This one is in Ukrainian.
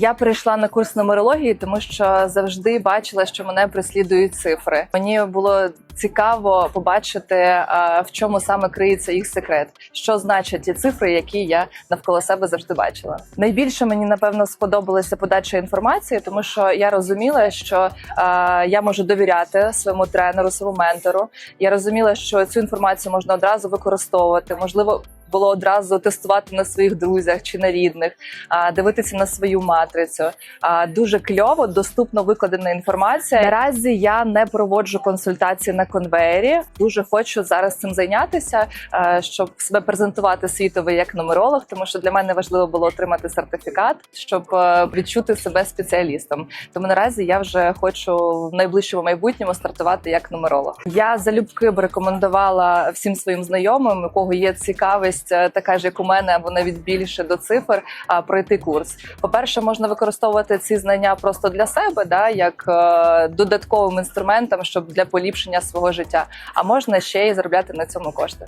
Я прийшла на курс нумерології, тому що завжди бачила, що мене преслідують цифри. Мені було цікаво побачити, в чому саме криється їх секрет, що значать ті цифри, які я навколо себе завжди бачила. Найбільше мені напевно сподобалася подача інформації, тому що я розуміла, що я можу довіряти своєму тренеру, своєму ментору. Я розуміла, що цю інформацію можна одразу використовувати, можливо. Було одразу тестувати на своїх друзях чи на рідних, дивитися на свою матрицю. Дуже кльово, доступно викладена інформація. Наразі я не проводжу консультації на конвеєрі. Дуже хочу зараз цим зайнятися, е, щоб себе презентувати світовий як нумеролог, тому що для мене важливо було отримати сертифікат, щоб е, відчути себе спеціалістом. Тому наразі я вже хочу в найближчому майбутньому стартувати як нумеролог. Я залюбки б рекомендувала всім своїм знайомим, у кого є цікавість, е, така ж як у мене, або навіть більше до цифр, а, пройти курс. По-перше, можна використовувати ці знання просто для себе, да, як додатковим інструментом, щоб для поліпшення свого життя. А можна ще й заробляти на цьому кошти.